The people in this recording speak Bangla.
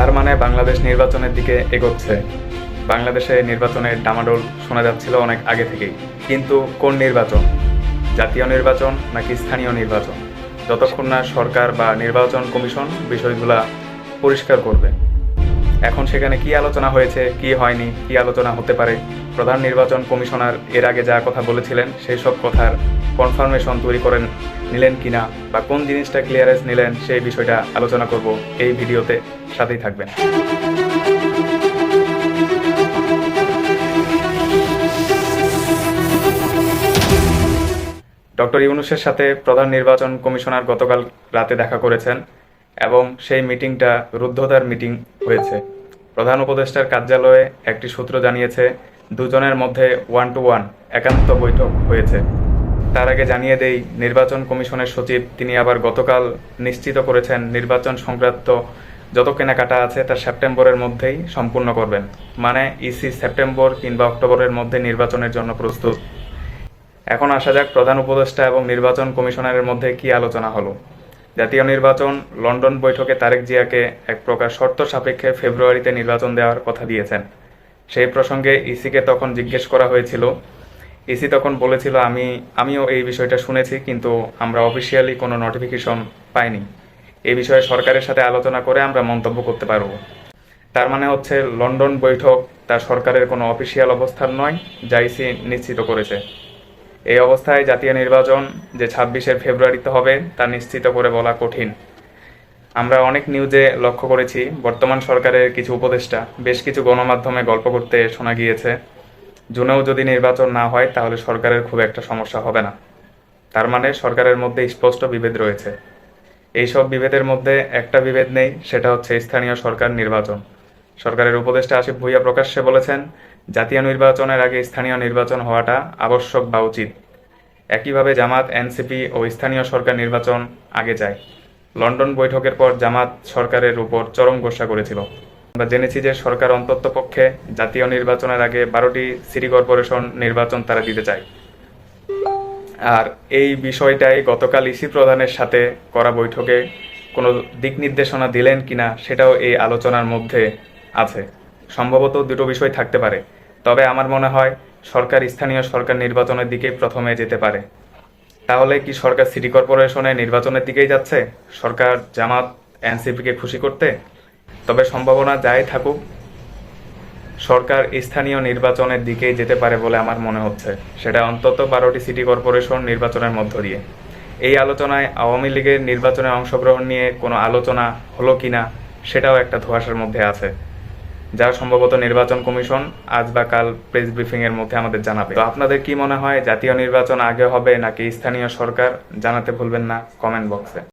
তার মানে বাংলাদেশ নির্বাচনের দিকে এগোচ্ছে। বাংলাদেশে নির্বাচনের ডামাডোল শোনা যাচ্ছিল অনেক আগে থেকেই। কিন্তু কোন নির্বাচন? জাতীয় নির্বাচন নাকি স্থানীয় নির্বাচন? যতক্ষণ না সরকার বা নির্বাচন কমিশন বিষয়গুলা পরিষ্কার করবে। এখন সেখানে কি আলোচনা হয়েছে, কি হয়নি, কি আলোচনা হতে পারে? প্রধান নির্বাচন কমিশনার এর আগে যা কথা বলেছিলেন, সেই সব কথার কনফার্মেশন তৈরি করেন, নিলেন কিনা বা কোন জিনিসটা ক্লিয়ারেন্স নিলেন সেই বিষয়টা আলোচনা করব এই ভিডিওতে। সাথেই থাকবেন। ডক্টর ইউনুসের সাথে প্রধান নির্বাচন কমিশনার গতকাল রাতে দেখা করেছেন এবং সেই মিটিংটা রুদ্ধতার মিটিং হয়েছে। প্রধান উপদেষ্টার কার্যালয়ে একটি সূত্র জানিয়েছে, দুজনের মধ্যে ওয়ান টু ওয়ান একান্ত বৈঠক হয়েছে। তার আগে জানিয়ে দেই, নির্বাচন কমিশনের সচিব, তিনি আবার গতকাল নিশ্চিত করেছেন নির্বাচন সংক্রান্ত যত কেনাকাটা আছে তা সেপ্টেম্বরের মধ্যেই সম্পূর্ণ করবেন। মানে ইসি সেপ্টেম্বর কিংবা অক্টোবরের মধ্যে নির্বাচনের জন্য প্রস্তুত। এখন আসা যাক প্রধান উপদেষ্টা এবং নির্বাচন কমিশনারের মধ্যে কি আলোচনা হলো। জাতীয় নির্বাচন, লন্ডন বৈঠকে তারেক জিয়াকে এক প্রকার শর্ত সাপেক্ষে ফেব্রুয়ারিতে নির্বাচন দেওয়ার কথা দিয়েছেন। সেই প্রসঙ্গে ইসিকে তখন জিজ্ঞেস করা হয়েছিল ইসি তখন বলেছিল, আমি, আমিও এই বিষয়টা শুনেছি, কিন্তু আমরা অফিসিয়ালি কোনো নোটিফিকেশন পাইনি। এই বিষয়ে সরকারের সাথে আলোচনা করে আমরা মন্তব্য করতে পারব। তার মানে হচ্ছে, লন্ডন বৈঠক তার সরকারের কোনো অফিসিয়াল অবস্থান নয়, যা ইসি নিশ্চিত করেছে। এই অবস্থায় জাতীয় নির্বাচন যে ছাব্বিশের ফেব্রুয়ারিতে হবে, তা নিশ্চিত করে বলা কঠিন। আমরা অনেক নিউজে লক্ষ্য করেছি, বর্তমান সরকারের কিছু উপদেষ্টা বেশ কিছু গণমাধ্যমে গল্প করতে শোনা গিয়েছে। জুনেও যদি নির্বাচন না হয়, তাহলে সরকারের খুব একটা সমস্যা হবে না। তার মানে সরকারের মধ্যে স্পষ্ট বিভেদ রয়েছে। এইসব বিভেদের মধ্যে একটা বিভেদ নেই, সেটা হচ্ছে স্থানীয় সরকার নির্বাচন। সরকারের উপদেষ্টা আসিফ ভুইয়া প্রকাশ্যে বলেছেন, জাতীয় নির্বাচনের আগে স্থানীয় নির্বাচন হওয়াটা আবশ্যক বা উচিত। একইভাবে জামাত, এনসিপি ও স্থানীয় সরকার নির্বাচন আগে যায়। লন্ডন বৈঠকের পর জামাত সরকারের উপর চরম গোসা করেছিল। আমরা জেনেছি যে সরকার অন্তত পক্ষে জাতীয় নির্বাচনের আগে বারোটি সিটি কর্পোরেশন নির্বাচন তারা দিতে চায়। আর এই বিষয়টাই গতকাল ইসি প্রধানের সাথে করা বৈঠকে কোনো দিক নির্দেশনা দিলেন কিনা সেটাও এই আলোচনার মধ্যে আছে। সম্ভবত দুটো বিষয় থাকতে পারে। তবে আমার মনে হয় সরকার, স্থানীয় সরকার নির্বাচনের দিকেই প্রথমে যেতে পারে। তাহলে কি সরকার সিটি কর্পোরেশনে নির্বাচনের দিকেই যাচ্ছে? সরকার জামাত, এনসিপিকে খুশি করতে? তবে সম্ভাবনা যাই থাকুক, সরকার স্থানীয় নির্বাচনের দিকেই যেতে পারে বলে আমার মনে হচ্ছে। সেটা অন্তত বারোটি সিটি কর্পোরেশন নির্বাচনের মধ্য দিয়ে। এই আলোচনায় আওয়ামী লীগের নির্বাচনে অংশগ্রহণ নিয়ে কোনো আলোচনা হলো কিনা সেটাও একটা ধোঁয়াশার মধ্যে আছে। যা সম্ভবত নির্বাচন কমিশন আজ বা কাল প্রেস ব্রিফিং এর মধ্যে আমাদের জানাবে। তো আপনাদের কি মনে হয়, জাতীয় নির্বাচন আগে হবে নাকি স্থানীয় সরকার জানাতে ভুলবেন না? কমেন্ট বক্সে।